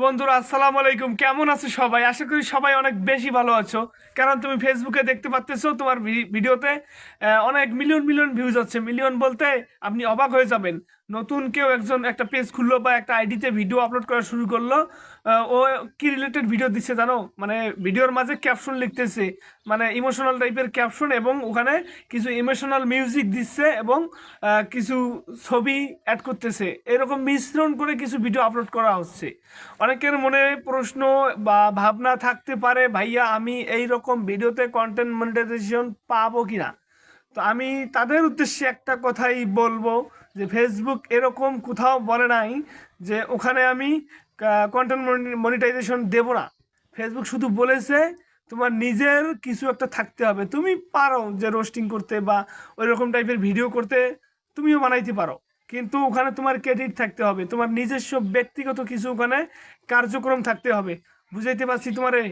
বন্ধুরা, আসসালামু আলাইকুম। কেমন আছো সবাই? আশা করি সবাই অনেক বেশি ভালো আছো। কারণ তুমি ফেসবুকে দেখতে পাচ্তেছো তোমার ভিডিওতে অনেক মিলিয়ন মিলিয়ন ভিউজ হচ্ছে মিলিয়ন বলতে আপনি অবাক হয়ে যাবেন। নতুন কেউ একজন একটা পেজ খুললো বা একটা আইডিতে ভিডিও আপলোড করা শুরু করল ও কি রিলেটেড ভিডিও দিচ্ছে জানো? মানে ভিডিওর মাঝে ক্যাপশন লিখতেছে মানে ইমোশনাল টাইপের ক্যাপশন এবং ওখানে কিছু ইমোশনাল মিউজিক দিচ্ছে এবং কিছু ছবি অ্যাড করতেছে। এরকম মিশ্রণ করে কিছু ভিডিও আপলোড করা হচ্ছে। অনেকের মনে প্রশ্ন বা ভাবনা থাকতে পারে, ভাইয়া, আমি এই রকম ভিডিওতে কন্টেন্ট মনিটাইজেশন পাবো কি না তো আমি তাদের উদ্দেশ্যে একটা কথাই বলব যে ফেসবুক এরকম কোথাও বলে নাই যে ওখানে আমি কন্টেন্ট মনিটাইজেশন দেব না। ফেসবুক শুধু বলেছে, তোমার নিজের কিছু একটা থাকতে হবে। তুমি পারো যে রোস্টিং করতে বা ওই রকম টাইপের ভিডিও করতে, তুমিও বানাইতে পারো। কিন্তু ওখানে তোমার ক্রেডিট থাকতে হবে। তোমার নিজস্ব ব্যক্তিগত কিছু ওখানে কার্যক্রম থাকতে হবে। বুঝাইতে পারছি তোমারে?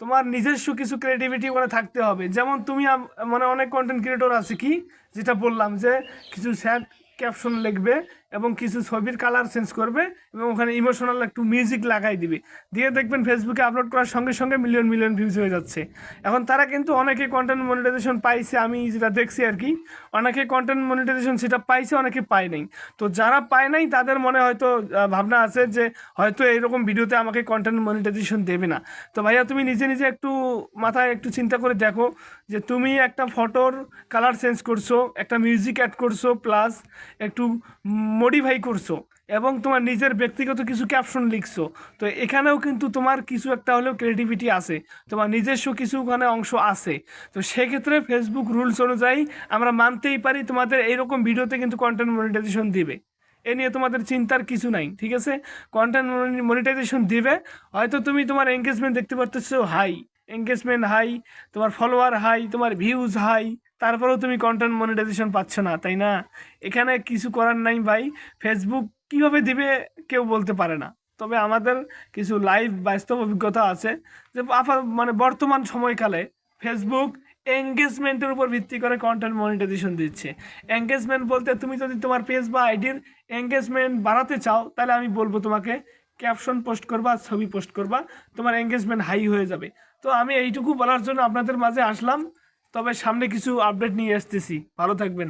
তোমার নিজস্ব কিছু ক্রিয়েটিভিটি ওখানে থাকতে হবে। যেমন তুমি মানে অনেক কন্টেন্ট ক্রিয়েটর আছে কি? যেটা বললাম যে কিছু স্যাড ক্যাপশন লিখবে। এবং কিছু ছবির কালার চেঞ্জ করবে এবং ওখানে ইমোশনাল একটু মিউজিক লাগাই দিবে। দিয়ে দেখবেন ফেসবুকে আপলোড করার সঙ্গে সঙ্গে মিলিয়ন মিলিয়ন ভিউজ হয়ে যাচ্ছে। এখন তারা কিন্তু অনেকে কন্টেন্ট মনিটাইজেশন পাইছে, আমি যেটা দেখছি আর কি, অনেকে কন্টেন্ট মনিটাইজেশন সেটা পাইছে, অনেকে পায় নাই। তো যারা পায় নাই, তাদের মনে হয়তো ভাবনা আছে যে হয়তো এইরকম ভিডিওতে আমাকে কন্টেন্ট মনিটাইজেশন দেবে না। তো ভাইয়া, তুমি নিজে নিজে একটু মাথায় একটু চিন্তা করে দেখো যে তুমি একটা ফটোর কালার চেঞ্জ করছ, একটা মিউজিক অ্যাড করছ প্লাস একটু মডিফাই করছ এবং তোমার নিজের ব্যক্তিগত কিছু ক্যাপশন লিখছো। তো এখানেও কিন্তু তোমার কিছু একটা হলেও ক্রিয়েটিভিটি আছে। তোমার নিজস্ব কিছু ওখানে অংশ আছে। তো সেক্ষেত্রে ফেসবুক রুলস অনুযায়ী আমরা মানতেই পারি তোমাদের এইরকম ভিডিওতে কিন্তু কন্টেন্ট মনিটাইজেশন দিবে। এ নিয়ে তোমাদের চিন্তার কিছু নাই, ঠিক আছে? কন্টেন্ট মনিটাইজেশন দিবে। হয়তো তুমি তোমার এঙ্গেজমেন্ট দেখতে পারতেছো হাই এঙ্গেজমেন্ট হাই তোমার ফলোয়ার হাই তোমার ভিউজ হাই তারপরেও তুমি কন্টেন্ট মনিটাইজেশন পাচ্ছ না, তাই না? এখানে কিছু করার নাই ভাই। ফেসবুক কীভাবে দিবে কেউ বলতে পারে না। তবে আমাদের কিছু লাইভ বাস্তব অভিজ্ঞতা আছে যে আপাত- মানে বর্তমান সময়কালে ফেসবুক এঙ্গেজমেন্টের উপর ভিত্তি করে কন্টেন্ট মনিটাইজেশন দিচ্ছে। এঙ্গেজমেন্ট বলতে তুমি যদি তোমার পেজ বা আইডির এঙ্গেজমেন্ট বাড়াতে চাও, তাহলে আমি বলব তোমাকে ক্যাপশন পোস্ট করবা, ছবি পোস্ট করবা, তোমার এঙ্গেজমেন্ট হাই হয়ে যাবে। তো আমি এইটুকু বলার জন্য আপনাদের মাঝে আসলাম। তবে সামনে কিছু আপডেট নিয়ে আসতেছি। ভালো থাকবেন।